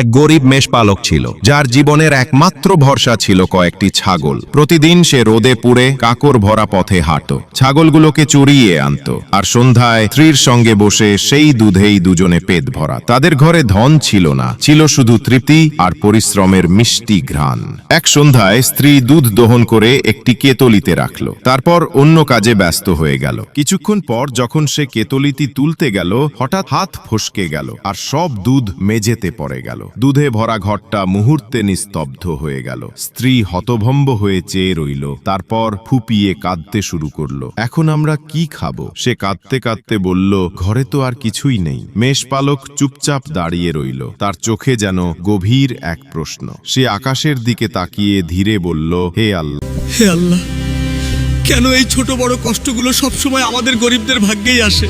এক গরিব মেষপালক ছিল, যার জীবনের একমাত্র ভরসা ছিল কয়েকটি ছাগল। প্রতিদিন সে রোদে পুড়ে কাকর ভরা পথে হাঁটত। ছাগলগুলোকে চড়িয়ে আনতো, আর সন্ধ্যায় স্ত্রীর সঙ্গে বসে সেই দুধেই দুজনে পেট ভরা। তাদের ঘরে ধন ছিল না, ছিল শুধু তৃপ্তি আর পরিশ্রমের মিষ্টি ঘ্রাণ। এক সন্ধ্যায় স্ত্রী দুধ দহন করে একটি কেতলিতে রাখল। তারপর অন্য কাজে ব্যস্ত হয়ে গেল। কিছুক্ষণ পর যখন সে কেতলিটি তুলতে গেল, হঠাৎ হাত ফসকে গেল, আর সব দুধ মেঝেতে পড়ে গেল। দুধে ভরা ঘরটা মুহূর্তে নিস্তব্ধ হয়ে গেল। স্ত্রী হতভম্ব হয়ে চেয়ে রইল, তারপর ফুপিয়ে কাঁদতে শুরু করল। এখন আমরা কি খাব? সে কাঁদতে কাঁদতে বলল, ঘরে তো আর কিছুই নেই। মেষপালক চুপচাপ দাঁড়িয়ে রইল। তার চোখে যেন গভীর এক প্রশ্ন। সে আকাশের দিকে তাকিয়ে ধীরে বলল, হে আল্লাহ। হে আল্লাহ, কেন এই ছোট বড় কষ্টগুলো সবসময় আমাদের গরিবদের ভাগ্যেই আসে?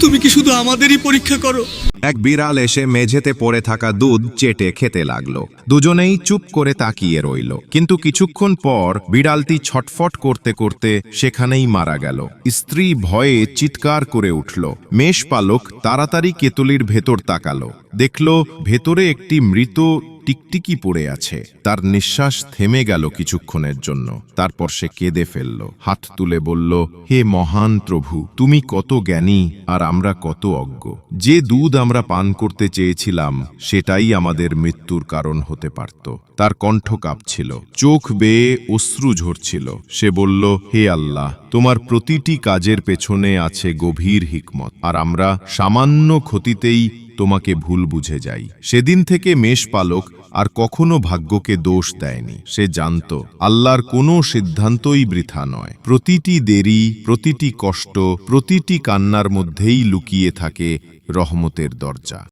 তুমি কি শুধু আমাদেরই পরীক্ষা করো? এক বিড়াল এসে মেঝেতে পড়ে থাকা দুধ চেটে খেতে লাগল। দুজনেই চুপ করে তাকিয়ে রইল। কিন্তু কিছুক্ষণ পর বিড়ালটি ছটফট করতে করতে সেখানেই মারা গেল। স্ত্রী ভয়ে চিৎকার করে উঠল। মেষ পালক তাড়াতাড়ি কেতলির ভেতর তাকালো। দেখল ভেতরে একটি মৃত টিকটিকি পড়ে আছে। তার নিঃশ্বাস থেমে গেল কিছুক্ষণের জন্য। তারপর সে কেঁদে ফেলল। হাত তুলে বলল, হে মহান প্রভু, তুমি কত জ্ঞানী আর আমরা কত অজ্ঞ। যে দুধ আমরা পান করতে চেয়েছিলাম, সেটাই আমাদের মৃত্যুর কারণ হতে পারত। তার কণ্ঠ কাঁপছিল। চোখ বেয়ে অশ্রু ঝরছিল। সে বলল, হে আল্লাহ, তোমার প্রতিটি কাজের পেছনে আছে গভীর হিকমত। আর আমরা সামান্য ক্ষতিতেই তোমাকে ভুল বুঝে যাই। সেদিন থেকে মেষপালক আর কখনো ভাগ্যকে দোষ দেয়নি। সে জানত, আল্লাহর কোনো সিদ্ধান্তই বৃথা নয়। প্রতিটি দেরি, প্রতিটি কষ্ট, প্রতিটি কান্নার মধ্যেই লুকিয়ে থাকে রহমতের দরজা।